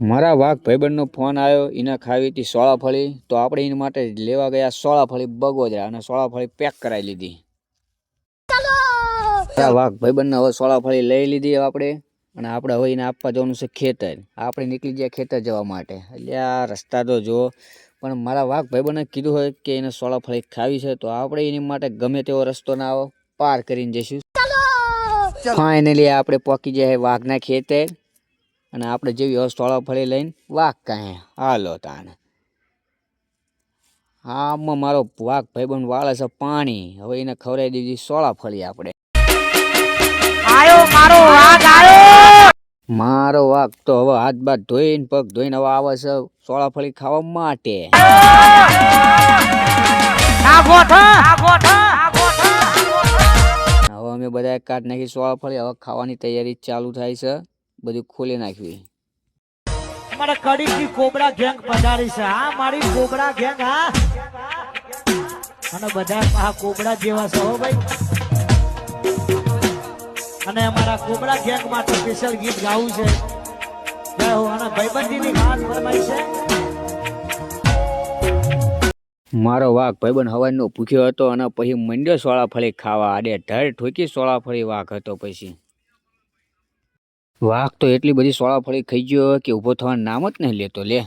મારા વાઘ ભાઈબંધનો ફોન આવ્યો એને ખાવી હતી સોળાફળી તો આપણે એના માટે લેવા ગયા સોળાફળી બગોદરા અને સોળાફળી પેક કરાવી લીધી. મારા વાઘ ભાઈબંધને હવે સોળાફળી લઈ લીધી આપણે. અને આપણે હવે એને આપવા જવાનું છે ખેતર. આપણે નીકળી ગયા ખેતર જવા માટે. એટલે આ રસ્તા તો જો પણ મારા વાઘ ભાઈબંધને કીધું હોય કે એને સોળાફળી ખાવી છે તો આપણે એની માટે ગમે તેવો રસ્તો ના આવો. પાર કરીને જઈશું. ફાઇનલી આપણે પહોંચી જાય વાઘના ખેતર. અને આપણે જેવી હવે સોળા ફળી લઈને વાઘ કાંઈ. હાલો તાને આમાં મારો વાઘ ભાઈબંધ વાળે છે પાણી. હવે એને ખવડાવી દીધી સોળા ફળી આપણે. મારો વાઘ તો હવે હાથ બાથ ધોઈને પગ ધોઈને હવે આવે છે સોળા ફળી ખાવા માટે. હવે અમે બધા કાઢ નાખી સોળા ફળી. હવે ખાવાની તૈયારી ચાલુ થાય છે. બધું ખોલી નાખ્યું મારા કડી ની કોબરા ગેંગ પધારી છે. હા મારી કોબરા ગેંગ હા. અને બધા આ કોબરા જેવા છે હો ભાઈ. અને અમારા કોબરા ગેંગ માટે સ્પેશિયલ ગીત ગાવું છે. જય હો અને ભાઈબંધી ની ખાસ ફરમાઈ છે. મારો વાઘ ભાઈબંધ હવાનો ભૂખ્યો હતો અને પછી મંડ્યો સોળા ફળી ખાવા. આડે ધડ ઠોકી સોળા ફળી વાઘ હતો પછી. વાઘ તો એટલી બધી સોળા ફળી ખાઈ ગયો કે ઊભો થવા નામ જ નહીં લેતો, લે.